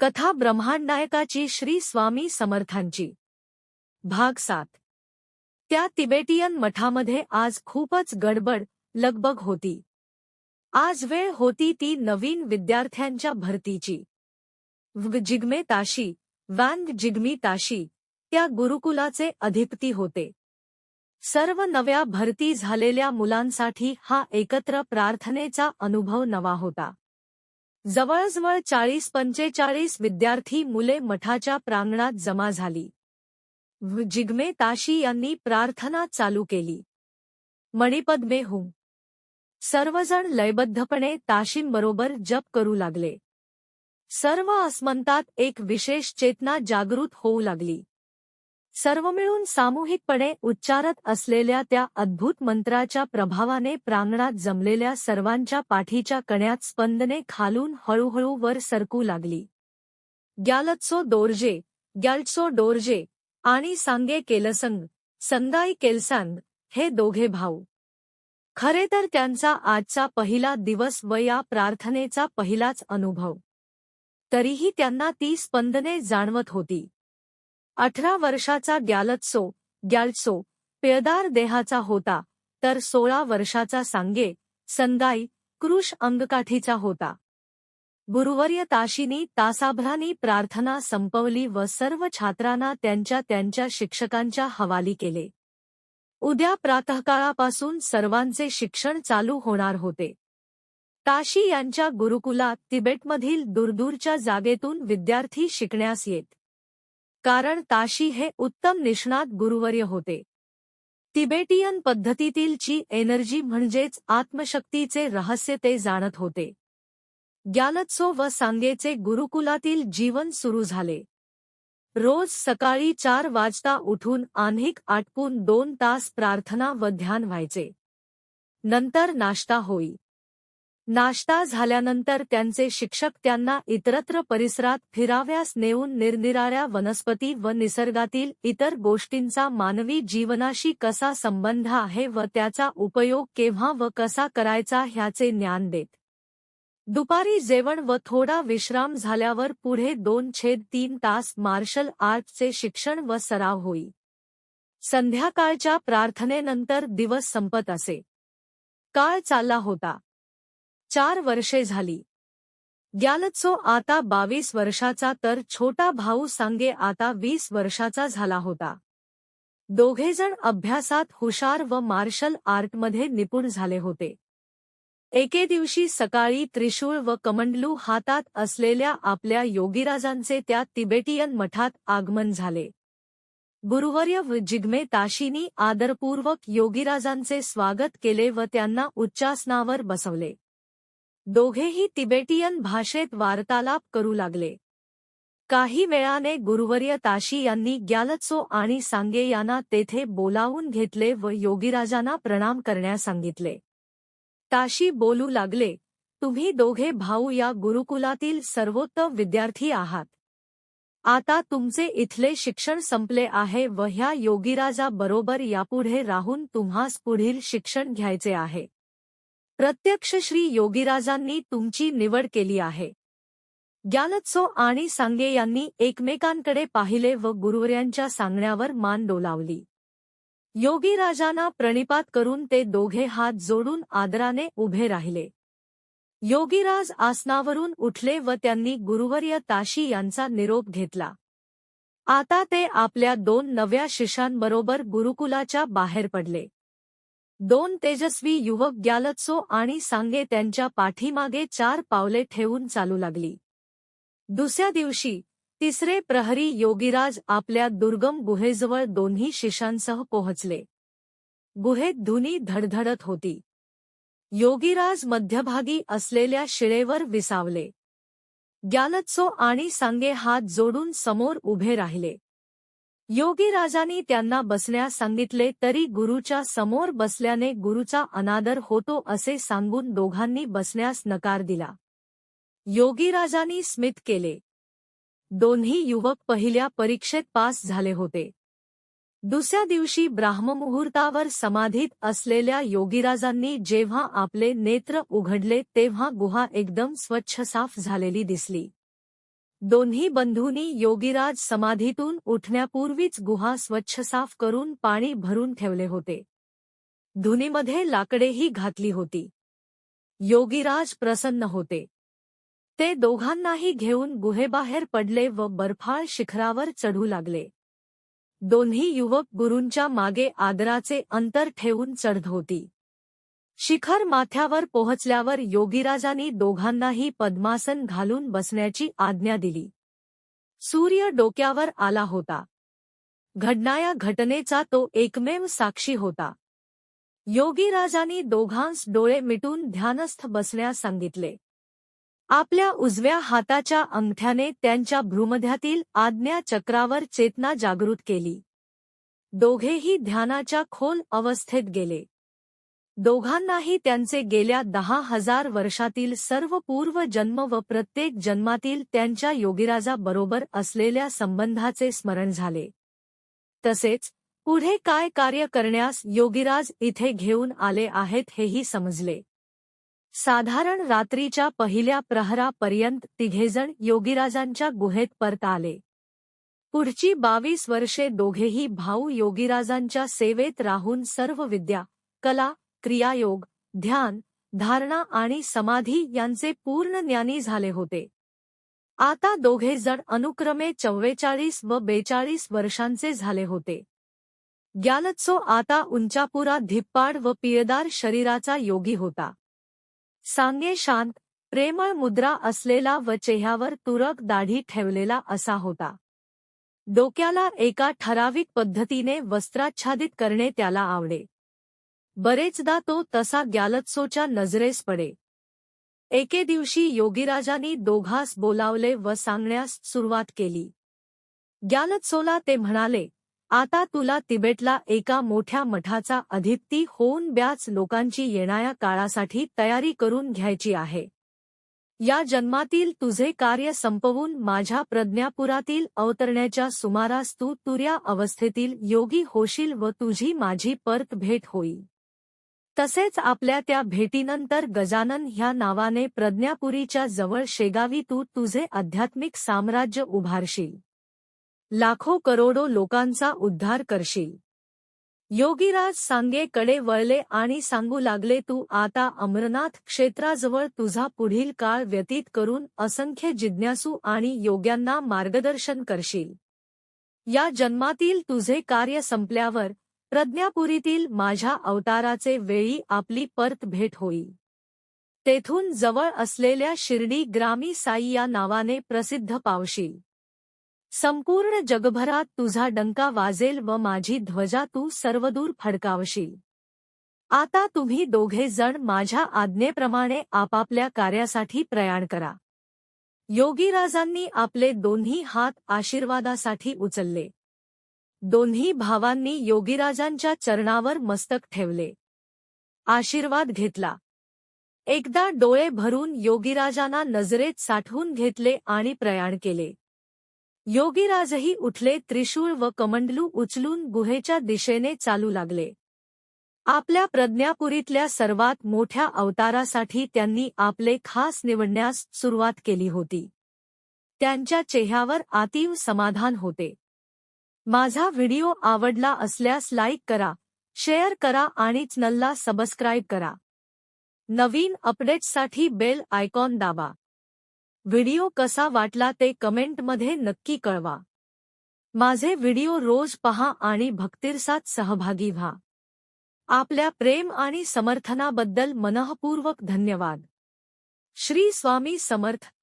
कथा ब्रह्मांडनायकाची श्री स्वामी समर्थांची. भाग सात. त्या तिबेटियन मठामध्ये आज खूपच गडबड लगबग होती. आज वेळ होती ती नवीन विद्यार्थ्यांच्या भरतीची. जिग्मे ताशी वॅंग जिग्मी ताशी त्या गुरुकुलाचे अधिपती होते. सर्व नव्या भरती झालेल्या मुलांसाठी हा एकत्र प्रार्थनेचा अनुभव नवा होता. जवळजवळ चाळीस पंचेचाळीस विद्यार्थी मुले मठाच्या प्रांगणात जमा झाली. जिग्मे ताशी यांनी प्रार्थना चालू केली. मणिपद्मे हुं. सर्वजण लयबद्धपणे ताशींबरोबर जप करू लागले. सर्व अस्मंतात एक विशेष चेतना जागृत होऊ लागली. सर्व मिळून सामूहिकपणे उच्चारत असलेल्या त्या अद्भुत मंत्राच्या प्रभावाने प्रांगणात जमलेल्या सर्वांच्या पाठीच्या कण्यात स्पंदने खालून हळूहळू वर सरकू लागली. ग्यालत्सो दोर्जे ग्याल्टसो डोर्जे आणि सांगे केलसंग संगाई केलसांग हे दोघे भाऊ. खरे तर त्यांचा आजचा पहिला दिवस व या प्रार्थनेचा पहिलाच अनुभव. तरीही त्यांना ती स्पंदने जाणवत होती. अठरा वर्षाचा ग्यालत्सो ग्याल्सो पेयदार देहाचा होता तर सोळा वर्षाचा सांगे संगाई कृष अंगकाठीचा होता. गुरुवर्य ताशिनी तासाभरानी प्रार्थना संपवली व सर्व छात्रांना त्यांच्या त्यांच्या शिक्षकांच्या हवाली केले. उद्या प्रातःकाळापासून सर्वांचे शिक्षण चालू होणार होते. ताशी यांच्या गुरुकुलात तिबेटमधील दूरदूरच्या जागेतून विद्यार्थी शिकण्यास येत. कारण ताशी हे उत्तम निष्णात गुरुवर्य होते. तिबेटियन पद्धतीतील ची एनर्जी म्हणजेच आत्मशक्तीचे रहस्य ते जाणत होते. ग्यालत्सो व सांगेचे गुरुकुलातील जीवन सुरू झाले. रोज सकाळी चार वाजता उठून आन्हिक आटपून दोन तास प्रार्थना व ध्यान व्हायचे. नंतर नाश्ता होई. नाश्ता झाल्यानंतर त्यांचे शिक्षक त्यांना इतरत्र परिसरात फिराव्यास नेऊन निरनिराळ्या वनस्पती व निसर्गातील इतर गोष्टींचा मानवी जीवनाशी कसा संबंध आहे व त्याचा उपयोग केव्हा व कसा करायचा ह्याचे ज्ञान देत. दुपारी जेवण व थोडा विश्राम झाल्यावर पुढे दोन छेद तीन तास मार्शल आर्टचे शिक्षण व सराव होई. संध्याकाळच्या प्रार्थनेनंतर दिवस संपत असे. काळ चालला होता. चार वर्षे झाली. ग्यालत्सो आता बावीस वर्षाचा तर छोटा भाऊ सांगे आता वीस वर्षाचा झाला होता. दोघेजण अभ्यासात हुशार व मार्शल आर्टमध्ये निपुण झाले होते. एके दिवशी सकाळी त्रिशूळ व कमंडलू हातात असलेल्या आपल्या योगीराजांचे त्या तिबेटियन मठात आगमन झाले. गुरुवर्य जिग्मे ताशीनी आदरपूर्वक योगीराजांचे स्वागत केले व त्यांना उच्चासनावर बसवले. दोघेही तिबेटियन भाषेत वार्तालाप करू लागले. काही वेळाने गुरुवर्य ताशी यांनी ग्यालत्सो आणि सांगे यांना तेथे बोलावून घेतले व योगीराजांना प्रणाम करण्यास सांगितले. ताशी बोलू लागले तुम्ही दोघे भाऊ या गुरुकुलातील सर्वोत्तम विद्यार्थी आहात. आता तुमचे इथले शिक्षण संपले आहे व ह्या योगीराजा बरोबर यापुढे राहून तुम्हास पुढील शिक्षण घ्यायचे आहे. प्रत्यक्ष श्री योगीराजांनी तुमची निवड केली आहे. ज्ञानत्सो आणि सांगे यांनी एकमेकांकडे पाहिले व गुरुवर्यांच्या सांगण्यावर मान डोलावली. योगीराजांना प्रणिपात करून ते दोघे हात जोडून आदराने उभे राहिले. योगीराज आसनावरून उठले व त्यांनी गुरुवर्य ताशी यांचा निरोप घेतला. आता ते आपल्या दोन नव्या शिष्यांबरोबर गुरुकुलाच्या बाहेर पडले. दोन तेजस्वी युवक ग्यालत्सो आणि सांगे त्यांच्या पाठीमागे चार पावले ठेवून चालू लागली. दुसऱ्या दिवशी तिसरे प्रहरी योगीराज आपल्या दुर्गम गुहेजवळ दोन्ही शिष्यांसह पोहोचले. गुहेत धुनी धडधडत होती. योगीराज मध्यभागी असलेल्या शिळेवर विसावले. ग्यालत्सो आणि सांगे हात जोडून समोर उभे राहिले. योगीराजांनी त्यांना बसण्यास सांगितले तरी गुरुच्या समोर बसल्याने गुरुचा अनादर होतो असे सांगून दोघांनी बसण्यास नकार दिला. योगीराजांनी स्मित केले. दोन्ही युवक पहिल्या परीक्षेत पास झाले होते. दुसऱ्या दिवशी ब्राह्ममुहूर्तावर समाधीत असलेल्या योगीराजांनी जेव्हा आपले नेत्र उघडले तेव्हा गुहा एकदम स्वच्छ साफ़ झालेली दिसली. दोन्ही बंधूंनी योगीराज समाधीतून उठण्यापूर्वीच गुहा स्वच्छ साफ करून पाणी भरून ठेवले होते. धुनीमध्ये लाकडेही घातली होती. योगीराज प्रसन्न होते. ते दोघांनाही घेऊन गुहेबाहेर पडले व बर्फाळ शिखरावर चढू लागले. दोन्ही युवक गुरूंच्या मागे आदराचे अंतर ठेवून चढत होती. शिखर माथ्यावर पोहोचल्यावर योगीराजांनी दोघांनाही पद्मासन घालून बसण्याची आज्ञा दिली. सूर्य डोक्यावर आला होता. घडणाऱ्या घटनेचा तो एकमेव साक्षी होता. योगीराजांनी दोघांस डोळे मिटून ध्यानस्थ बसण्यास सांगितले. आपल्या उजव्या हाताच्या अंगठ्याने त्यांच्या भ्रूमध्यातील आज्ञा चक्रावर चेतना जागृत केली. दोघेही ध्यानाच्या खोल अवस्थेत गेले. दोघांनाही त्यांचे गेल्या दहा हजार वर्षातील सर्व पूर्व जन्म व प्रत्येक जन्मातील त्यांच्या योगीराजाबरोबर असलेल्या संबंधाचे स्मरण झाले. तसेच पुढे काय कार्य करण्यास योगीराज इथे घेऊन आले आहेत हेही समजले. साधारण रात्रीच्या पहिल्या प्रहरापर्यंत तिघेजण योगीराजांच्या गुहेत परत आले. पुढची बावीस वर्षे दोघेही भाऊ योगीराजांच्या सेवेत राहून सर्व विद्या कला क्रियायोग ध्यान धारणा आणि समाधी यांचे पूर्ण ज्ञानी झाले होते. आता दोघे जण अनुक्रमे चव्वेचाळीस व बेचाळीस वर्षांचे झाले होते. ग्यालत्सो आता उंचापुरा धिप्पाड व पियदार शरीराचा योगी होता. सांगे शांत प्रेमळ मुद्रा असलेला व चेह्यावर तुरक दाढी ठेवलेला असा होता. डोक्याला एका ठराविक पद्धतीने वस्त्राच्छादित करणे त्याला आवडे. बरेचदा तो तसा ग्यालत्सोच्या नजरेस पडे. एके दिवशी योगीराजांनी दोघास बोलावले व सांगण्यास सुरुवात केली. ग्यालत्सोला ते म्हणाले आता तुला तिबेटला एका मोठ्या मठाचा अधिपती होऊन ब्याच लोकांची येणाऱ्या काळासाठी तयारी करून घ्यायची आहे. या जन्मातील तुझे कार्य संपवून माझ्या प्रज्ञापुरातील अवतरण्याच्या सुमारास तू तुर्या अवस्थेतील योगी होशील व तुझी माझी परत भेट होईल. तसेच आपल्या त्या भेटीनंतर गजानन ह्या नावाने प्रज्ञापुरीच्या जवळ शेगावी तू तुझे आध्यात्मिक साम्राज्य उभारशील. लाखो करोडो लोकांचा उद्धार करशील. योगीराज सांगेकडे वळले आणि सांगू लागले तू आता अमरनाथ क्षेत्राजवळ तुझा पुढील काळ व्यतीत करून असंख्य जिज्ञासू आणि योग्यांना मार्गदर्शन करशील. या जन्मातील तुझे कार्य संपल्यावर प्रज्ञापुरीतील माझ्या अवताराचे वेळी आपली परत भेट होई. तेथून जवळ असलेल्या शिर्डी ग्रामी साई या नावाने प्रसिद्ध पावशील संपूर्ण जगभरात तुझा डंका वाजेल व माझी ध्वजा तू सर्वदूर फडकावशील आता तुम्ही दोघे जण माझ्या आज्ञेप्रमाणे आपापल्या कार्यासाठी प्रयाण करा. योगीराजांनी आपले दोन्ही हात आशीर्वादासाठी उचलले. दोन्ही भावांनी योगीराजांच्या चरणावर मस्तक ठेवले. आशीर्वाद घेतला. एकदा डोळे भरून योगीराजांना नजरेत साठवून घेतले आणि प्रयाण केले. योगीराजही उठले त्रिशूळ व कमंडलू उचलून गुहेच्या दिशेने चालू लागले. आपल्या प्रज्ञापुरीतल्या सर्वात मोठ्या अवतारासाठी त्यांनी आपले खास निवडण्यास सुरुवात केली होती. त्यांच्या चेहऱ्यावर आतीव समाधान होते. माझा व्हिडिओ आवडला असल्यास लाईक करा, शेअर करा आणि चॅनलला सबस्क्राईब करा. नवीन अपडेट्ससाठी बेल आयकॉन दाबा. व्हिडिओ कसा वाटला ते कमेंटमध्ये नक्की कळवा. माझे व्हिडिओ रोज पहा आणि भक्तिरसात सहभागी व्हा. आपल्या प्रेम आणि समर्थनाबद्दल मनःपूर्वक धन्यवाद. श्री स्वामी समर्थ.